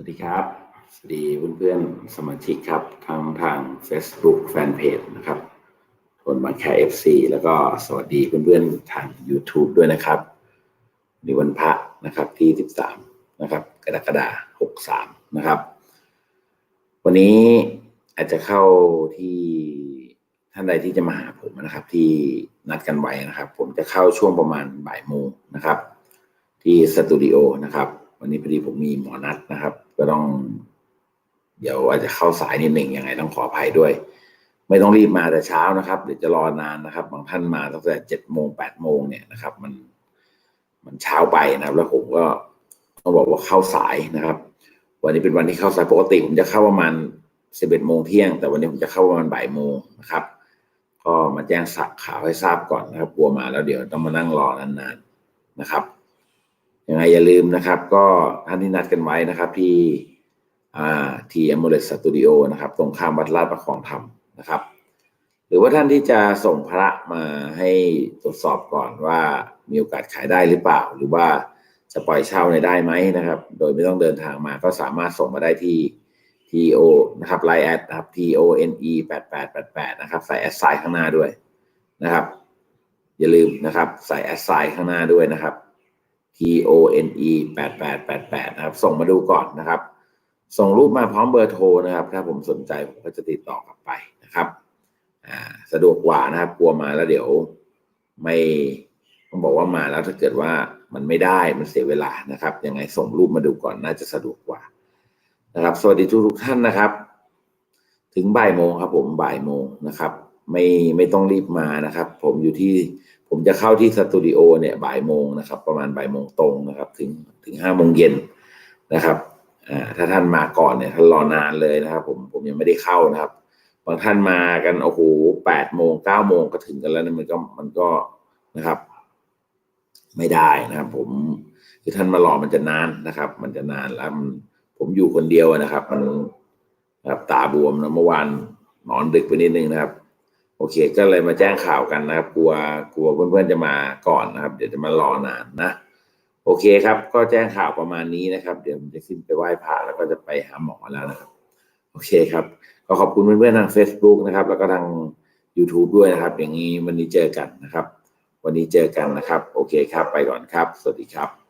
สวัสดีครับ สวัสดีเพื่อนๆสมาชิกครับทั้งทาง Facebook Fanpage นะครับทนบางแค FC แล้วก็สวัสดีเพื่อนๆทาง YouTube ด้วยนะครับในวันพระนะครับที่ 13 นะครับ กรกฎาคม63 นะครับ วันนี้อาจจะเข้าที่ท่านใดที่จะมาหาผมนะครับ ที่นัดกันไว้นะครับ ผมจะเข้าช่วงประมาณบ่ายโมงนะครับ ที่สตูดิโอนะครับ วันนี้พอดีผมมีหมอนัดนะครับ ก็ต้อง เดี๋ยวอาจจะเข้าสายนิดหนึ่งยังไงต้องขออภัยด้วย ไม่ต้องรีบมาแต่เช้านะครับเดี๋ยวจะรอนานนะครับ บางท่านมาตั้งแต่เจ็ดโมงแปดโมงเนี่ยนะครับ มันมันเช้าไปนะครับ แล้วผมก็ต้องบอกว่าเข้าสายนะครับ วันนี้เป็นวันที่เข้าสายปกติผมจะเข้าประมาณสิบเอ็ดโมงเที่ยง แต่วันนี้ผมจะเข้าประมาณบ่ายโมงนะครับ ก็มาแจ้งสับข่าวให้ทราบก่อนนะครับกลัวมาแล้วเดี๋ยวต้องมานั่งรอนานๆนะครับ ยังไงอย่าลืมนะครับ ก็ท่านที่นัดกันไว้นะครับที่ที่อมโมเลสตูดิโอนะครับ ตรงข้ามวัดลาดประคองธรรมนะครับ หรือว่าท่านที่จะส่งพระมาให้ตรวจสอบก่อนว่ามีโอกาสขายได้หรือเปล่า หรือว่าจะปล่อยเช่าในได้ไหมนะครับ โดยไม่ต้องเดินทางมาก็สามารถส่งมาได้ที่ TO นะครับไลน์แอดนะครับ TONE 8888นะครับใส่แอดไซน์ข้างหน้าด้วยนะครับ อย่าลืมนะครับ ใส่แอดไซน์ข้างหน้าด้วยนะครับ T O N E 8888นะครับ ส่งมาดูก่อนนะครับ ส่งรูปมาพร้อมเบอร์โทรนะครับ ถ้าผมสนใจผมก็จะติดต่อกลับไปนะครับอ่าสะดวกกว่านะครับ กลัวมาแล้วเดี๋ยวไม่ต้องบอกว่ามาแล้วถ้าเกิดว่ามันไม่ได้มันเสียเวลานะครับ ยังไงส่งรูปมาดูก่อนน่าจะสะดวกกว่า นะครับ สวัสดีทุกทุกท่านนะครับ ถึงบ่ายโมงครับ ผมบ่ายโมงนะครับ ไม่ไม่ต้องรีบมานะครับ ผมอยู่ที่ ผมจะเข้าที่สตูดิโอเนี่ยบ่ายโมงนะครับ ประมาณบ่ายโมงตรงนะครับ ถึงถึงห้าโมงเย็นนะครับถ้าท่านมาก่อนเนี่ยท่านรอนานเลยนะครับ ผมผมยังไม่ได้เข้านะครับ บางท่านมากันโอ้โหแปดโมงเก้าโมงก็ถึงกันแล้วนะมันก็มันก็นะครับ ไม่ได้นะครับ ผมคือท่านมารอมันจะนานนะครับ มันจะนานแล้วผมอยู่คนเดียวนะครับ มันครับตาบวมนะเมื่อวานนอนดึกไปนิดนึงนะครับ โอเค ก็เลยมาแจ้งข่าวกันนะครับ กลัวกลัวเพื่อนๆจะมาก่อนนะครับ เดี๋ยวจะมารอนานนะ โอเคครับ ก็แจ้งข่าวประมาณนี้นะครับ เดี๋ยวผมจะขึ้นไปไหว้พระแล้วก็จะไปหาหมอแล้วนะครับ โอเคครับ ก็ขอบคุณเพื่อนๆทาง Facebook นะครับ แล้วก็ทาง YouTube ด้วยนะครับ อย่างนี้วันนี้เจอกันนะครับ วันนี้เจอกันนะครับ โอเคครับ ไปก่อนครับ สวัสดีครับ